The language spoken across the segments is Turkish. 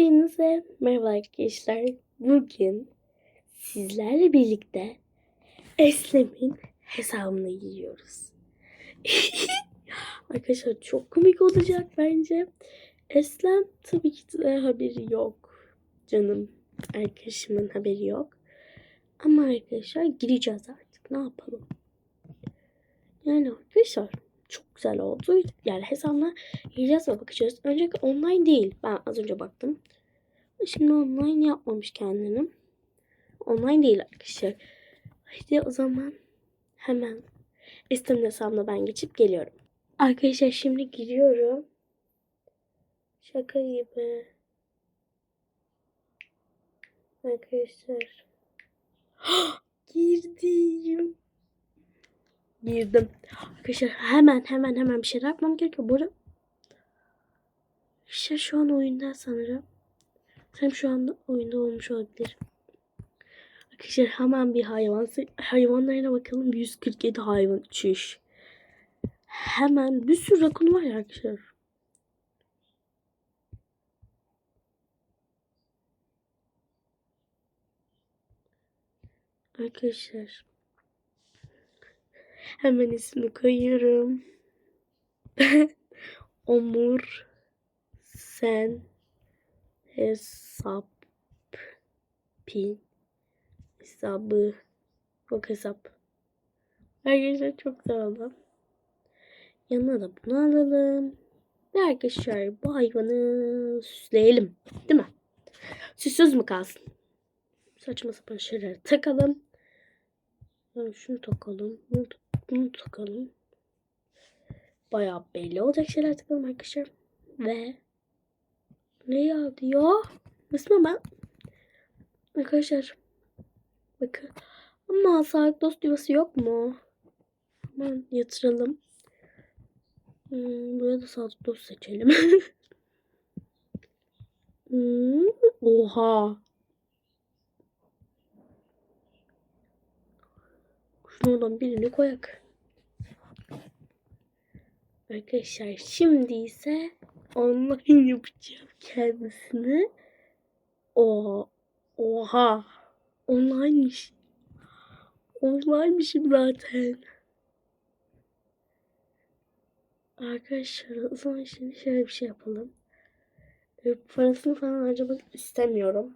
Hepinize merhaba arkadaşlar. Bugün sizlerle birlikte Eslem'in hesabına giriyoruz. arkadaşlar çok komik olacak bence. Eslem tabii ki de haberi yok. Canım arkadaşımın haberi yok. Ama arkadaşlar gireceğiz artık. Ne yapalım? Yani arkadaşlar çok güzel oldu. Yani hesabına gireceğiz ve bakacağız. Önceki online değil. Ben az önce baktım. Şimdi online yapmamış kendini. Online değil arkadaşlar. Hadi o zaman hemen istemin hesabına ben geçip geliyorum. Arkadaşlar şimdi giriyorum. Şaka gibi. Arkadaşlar. Girdim. Girdim. Arkadaşlar hemen hemen hemen bir şeyler yapmam gerekiyor. Bu arada işte şu an oyunda sanırım. Sanırım şu anda oyunda olmuş olabilir. Arkadaşlar hemen bir hayvan hayvanlarına bakalım. 147 hayvan çüş. Hemen bir sürü rakun var ya arkadaşlar. Arkadaşlar Hemen ismi koyuyorum. Omur sen hesap pin hesabı bak hesap. Arkadaşlar çok sağ. Yanına da bunu alalım. Ve arkadaşlar bu hayvanı süsleyelim. Değil mi? Süssüz mü kalsın? Saçma sapan şeyler takalım. Yani şunu takalım. Bunu, bunu takalım. Bayağı belli olacak şeyler takalım arkadaşlar. Ve ne geldi ya? Mesela ben arkadaşlar bakın ama sağlık dost yuvası yok mu? Hemen yatıralım. Hmm, buraya da sağlık dost seçelim. hmm, oha. Şunlardan birini koyak. Arkadaşlar şimdi ise online yapacağım kendisini. O oha. Online'mış. Online'mışım zaten. Arkadaşlar o zaman şimdi şöyle bir şey yapalım. E, parasını falan harcamak istemiyorum.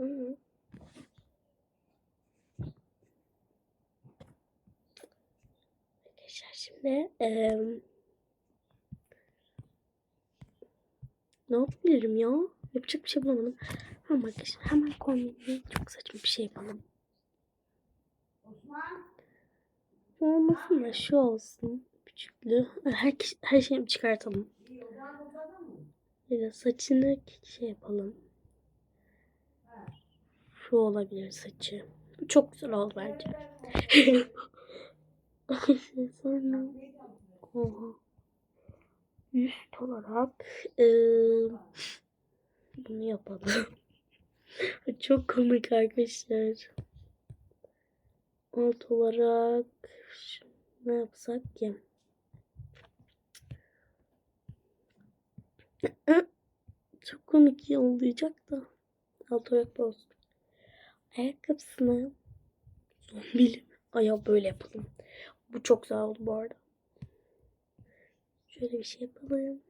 Hı. Arkadaşlar şimdi e, ne yapabilirim ya? Yapacak bir şey bulamadım. Ama arkadaşlar hemen kombinle çok saçma bir şey yapalım. Şu olmasın da şu olsun. Küçüklü. Her, her şeyi çıkartalım. De saçını şey yapalım. Şu olabilir saçı. Çok güzel oldu bence. Sonra oha. Üst olarak e, bunu yapalım. Çok komik arkadaşlar. Alt olarak ne yapsak ki? Çok komik olacak da. Alt olarak olsun. Ayakkabısını zombili ayağı böyle yapalım. Bu çok güzel oldu bu arada. Şöyle bir şey yapalım.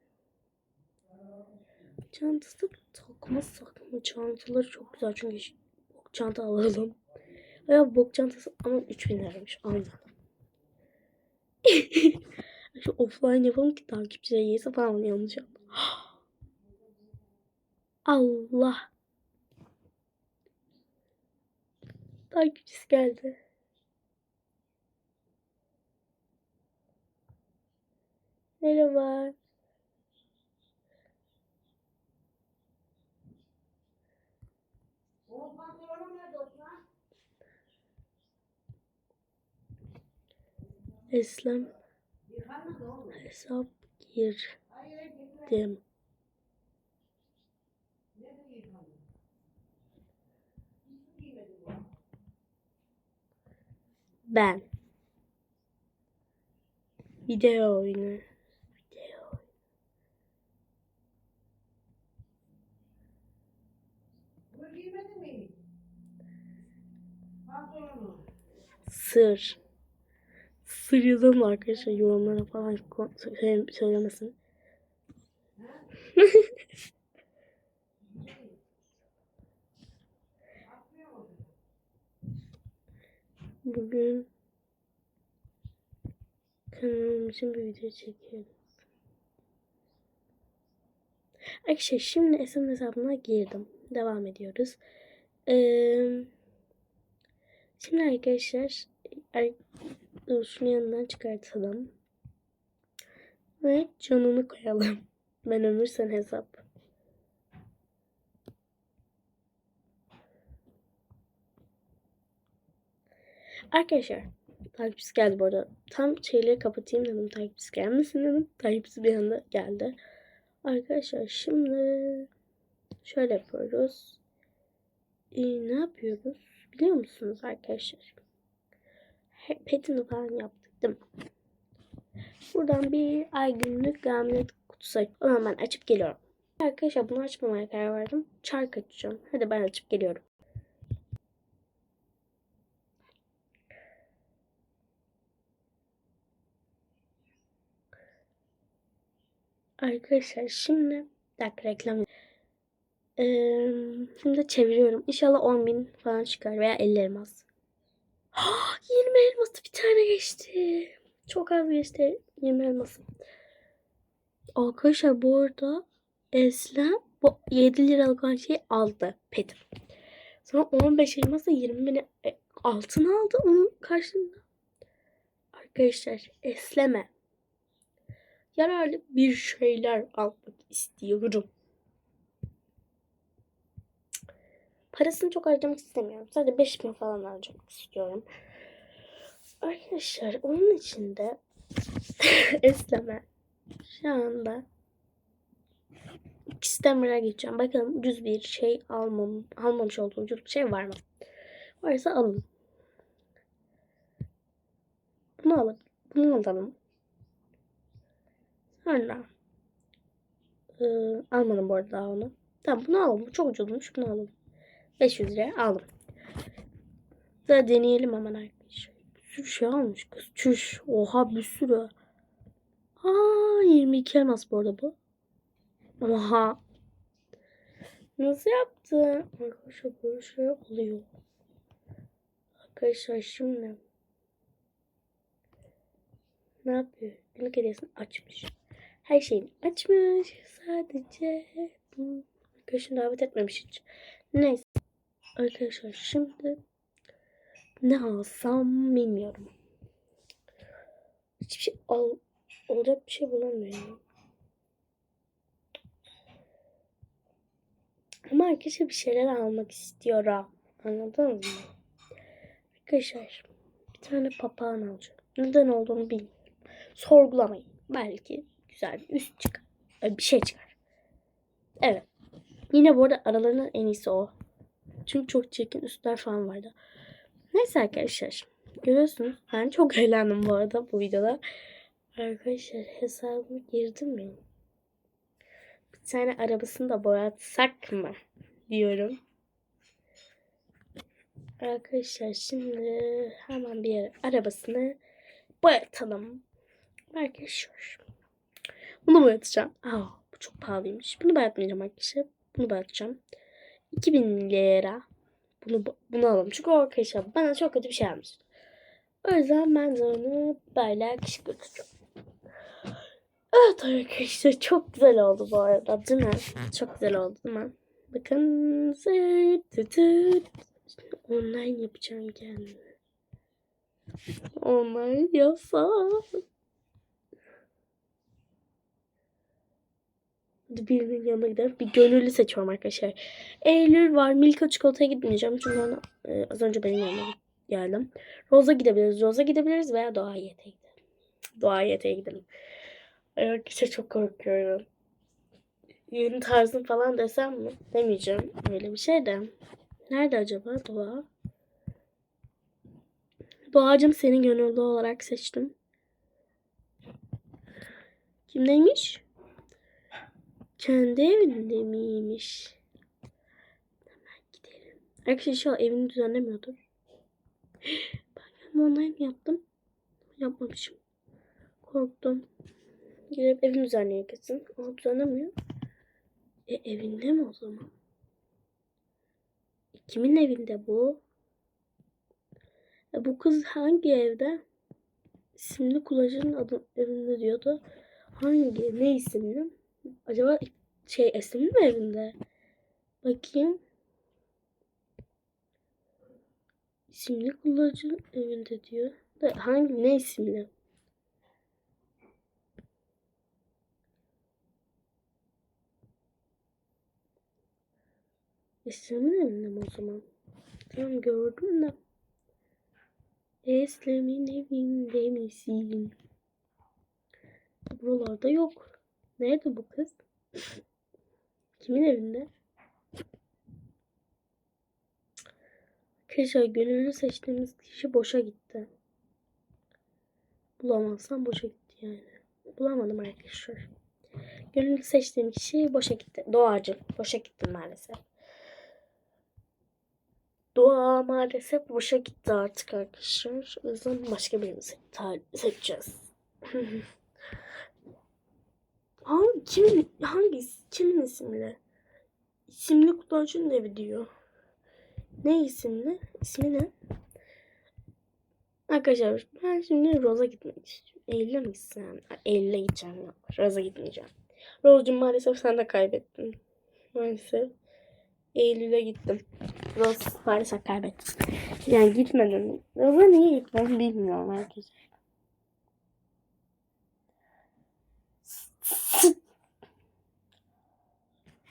Çantası takmazsak mı? Çantaları çok güzel çünkü bok çanta alalım. Ya bok çantası ama 3000 liraymış. Aynen. Şu offline yapalım ki takipçiler yiyse falan yanlış yaptım. Allah. Takipçisi geldi. Merhaba. Eslem hesap girdim. Ben video oyunu Sır. Sır yazalım da arkadaşlar yorumlara falan söylemesin. Bugün kanalım için bir video çekiyorum. Arkadaşlar şimdi SM hesabına girdim. Devam ediyoruz. Ee, şimdi arkadaşlar şunu yanından çıkartalım. Ve canını koyalım. Ben ömür sen hesap. Arkadaşlar takipçisi geldi bu arada. Tam şeyleri kapatayım dedim takipçisi gelmesin dedim. Takipçisi bir anda geldi. Arkadaşlar şimdi şöyle yapıyoruz. Ee, ne yapıyoruz? Biliyor musunuz arkadaşlar? Petini falan mi? Buradan bir ay günlük gamlet kutusu Onu ben açıp geliyorum. Arkadaşlar bunu açmamaya karar verdim. Çark açacağım. Hadi ben açıp geliyorum. Arkadaşlar şimdi bir dakika reklam. Ee, şimdi çeviriyorum. İnşallah 10 bin falan çıkar veya 50 elmas. 20 elması bir tane geçti. Çok az geçti 20 elması. Arkadaşlar bu arada Eslem bu 7 liralık olan şeyi aldı petim. Sonra 15 elması 20 bin e, altın aldı onun karşılığında. Arkadaşlar Eslem'e yararlı bir şeyler almak istiyorum. Parasını çok harcamak istemiyorum. Sadece 5 bin falan harcamak istiyorum. Arkadaşlar onun için de Eslem'e şu anda istemire gideceğim. Bakalım ucuz bir şey almam, almamış olduğum ucuz bir şey var mı? Varsa alın. Bunu alalım. Bunu alalım. Sonra ee, almadım bu arada onu. Tamam bunu alalım. Bu çok ucuzmuş. Bunu alalım. 500 liraya aldım. Da deneyelim hemen arkadaşlar. Bir sürü şey almış kız. Çüş. Oha bir sürü. Aa 22 elmas bu arada bu. Oha. Nasıl yaptı? Arkadaşlar böyle şey oluyor. Arkadaşlar şimdi ne yapıyor? Günlük hediyesini açmış. Her şeyini açmış. Sadece bu arkadaşını davet etmemiş hiç. Neyse. Arkadaşlar şimdi ne alsam bilmiyorum. Hiçbir şey al olacak bir şey bulamıyorum. Ama arkadaşlar bir şeyler almak istiyorum. Anladınız mı? Arkadaşlar bir tane papağan alacağım. Neden olduğunu bilmiyorum. Sorgulamayın. Belki güzel bir üst çıkar. Bir şey çıkar. Evet. Yine bu arada aralarından en iyisi o. Çünkü çok çirkin üstler falan vardı. Neyse arkadaşlar. Görüyorsunuz. Ben çok eğlendim bu arada bu videoda. Arkadaşlar hesabıma girdim mi? Bir tane arabasını da boyatsak mı? Diyorum. Arkadaşlar şimdi hemen bir arabasını boyatalım. Arkadaşlar. Bunu boyatacağım. Aa, bu çok pahalıymış. Bunu boyatmayacağım arkadaşlar. Bunu boyatacağım. 2000 lira. Bunu bunu alalım. Çünkü o arkadaşlar bana çok kötü bir şey almış. O yüzden ben de onu böyle kışık götüreceğim. Evet arkadaşlar çok güzel oldu bu arada değil mi? Çok güzel oldu değil mi? Bakın. Online yapacağım kendime. Online yasak. Birinin yanına gidelim. Bir gönüllü seçiyorum arkadaşlar. Eylül var. Milka çikolataya gitmeyeceğim. Çünkü ona e, az önce benim yanıma geldim. Roza gidebiliriz. Roza gidebiliriz veya Doğa Yet'e gidelim. Doğa Yet'e gidelim. Arkadaşlar çok korkuyorum. Yeni tarzım falan desem mi? Demeyeceğim. Öyle bir şey de. Nerede acaba Doğa? Doğacım seni gönüllü olarak seçtim. Kimdeymiş? Kendi evinde miymiş? Hemen gidelim. Arkadaşlar inşallah evini düzenlemiyordur. Ben kendim online yaptım? Yapmamışım. Korktum. Girip evin düzenliyor kesin. Ama düzenlemiyor. E evinde mi o zaman? E, kimin evinde bu? E, bu kız hangi evde? İsimli kullanıcının adı evinde diyordu. Hangi? Ne isimli? Acaba şey Esin'in mi evinde? Bakayım. İsimli kullanıcının evinde diyor. Da hangi ne isimli? Eslem'in evinde o zaman? Tamam gördüm de. Eslem'in evinde misin? Buralarda yok. Nerede bu kız? Kimin evinde? Arkadaşlar gönüllü seçtiğimiz kişi boşa gitti. Bulamazsam boşa gitti yani. Bulamadım arkadaşlar. Gönüllü seçtiğim kişi boşa gitti. Doğacı. Boşa gitti maalesef. Doğa maalesef boşa gitti artık arkadaşlar. O yüzden başka birini se- seçeceğiz. hangi, kimin, hangi, kimin isimli? İsimli kullanıcının evi diyor. Ne isimli? İsmi ne? Arkadaşlar ben şimdi Rose'a gitmek istiyorum. Eylül'e mi gitsem? Eylül'e gideceğim. Yok. Rose'a gitmeyeceğim. Rose'cum maalesef sen de kaybettin. Maalesef. Eylül'e gittim. Rose maalesef kaybettim. Yani gitmedim. Rose'a niye gitmem bilmiyorum arkadaşlar.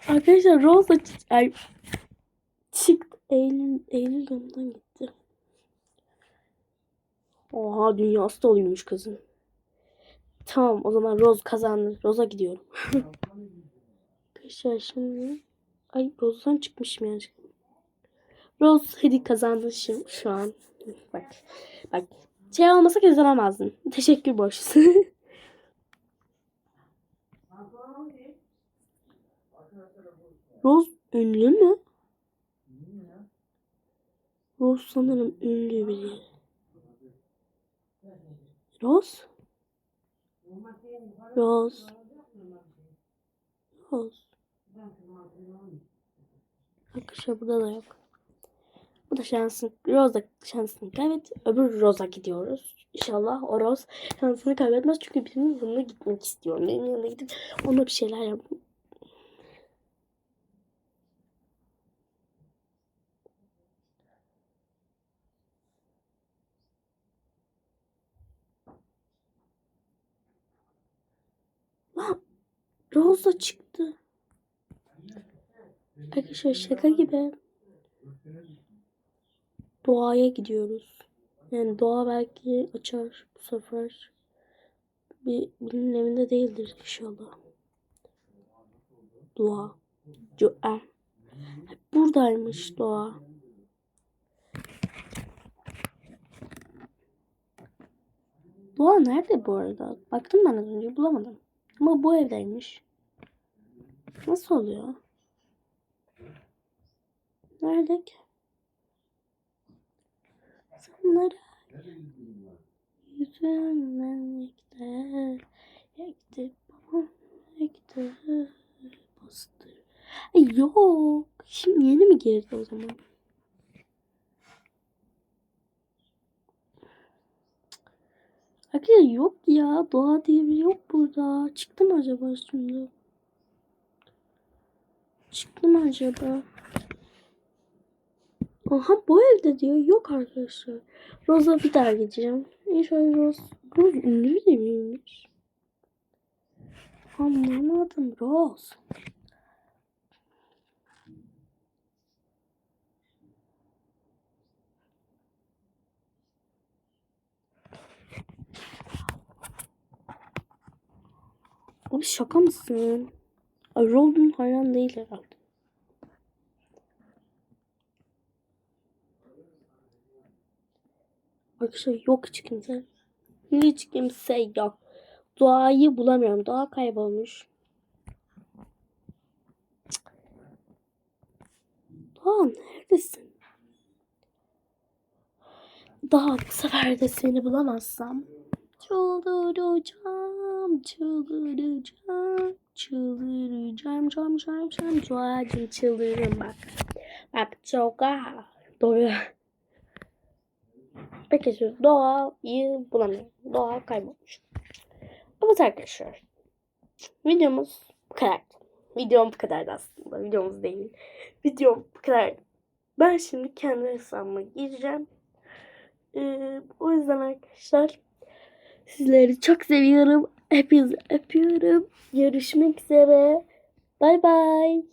Arkadaşlar Rose da ay, çıktı. Eylül, Eylül yanından gitti. Oha dünyası doluymuş kızın. Tamam o zaman Rose kazandı. Rose'a gidiyorum. Arkadaşlar şimdi ay Rose'dan çıkmışım yani. Rose hadi kazandı şimdi şu an. Bak. Bak. Şey olmasa kazanamazdın. Teşekkür borçlusu. Rose ünlü mü? Rose sanırım ünlü biri. Rose? Rose. Rose. Arkadaşlar burada da yok. Bu da şansın, Rose da şansını kaybetti. Öbür Rose'a gidiyoruz. İnşallah o Rose şansını kaybetmez. Çünkü birinin yanına gitmek istiyorum. Benim yanına gidip ona bir şeyler yap. Rose da çıktı. Arkadaşlar şaka gibi. Doğaya gidiyoruz. Yani doğa belki açar bu sefer. Bir, birinin evinde değildir inşallah. Doğa. Joel. Buradaymış doğa. Doğa nerede bu arada? Baktım ben az önce bulamadım. Ama bu evdeymiş. Nasıl oluyor? Nerede ki? Sanlara yüzünden yekte yekte babam yekte bastı. Ay yok. Şimdi yeni mi girdi o zaman? Arkadaşlar yok ya. Doğa diye bir yok burada. Çıktı mı acaba şimdi? Çıktı mı acaba? Aha bu evde diyor. Yok arkadaşlar. Rose'a bir daha gideceğim. İnşallah Rose. Rose ünlü biri miymiş? Anlamadım Rose. Abi şaka mısın? Ay, Rose'un hayran değil herhalde. Arkadaşlar yok hiç kimse. Hiç kimse yok. Doğayı bulamıyorum. Doğa kaybolmuş. Doğa neredesin? daha bu sefer de seni bulamazsam çıldıracağım, çıldıracağım, çıldıracağım, cam cam cam, duacım çıldırırım bak. Bak çok ah, doğru. Peki doğayı bulamıyorum. Doğa kaybolmuş. Evet arkadaşlar. Videomuz bu kadar. Videom bu kadardı aslında. Videomuz değil. Videom bu kadar. Ben şimdi kendi hesabıma gireceğim. Ee, o yüzden arkadaşlar sizleri çok seviyorum. Hepinizi öpüyorum. Görüşmek üzere. Bay bay.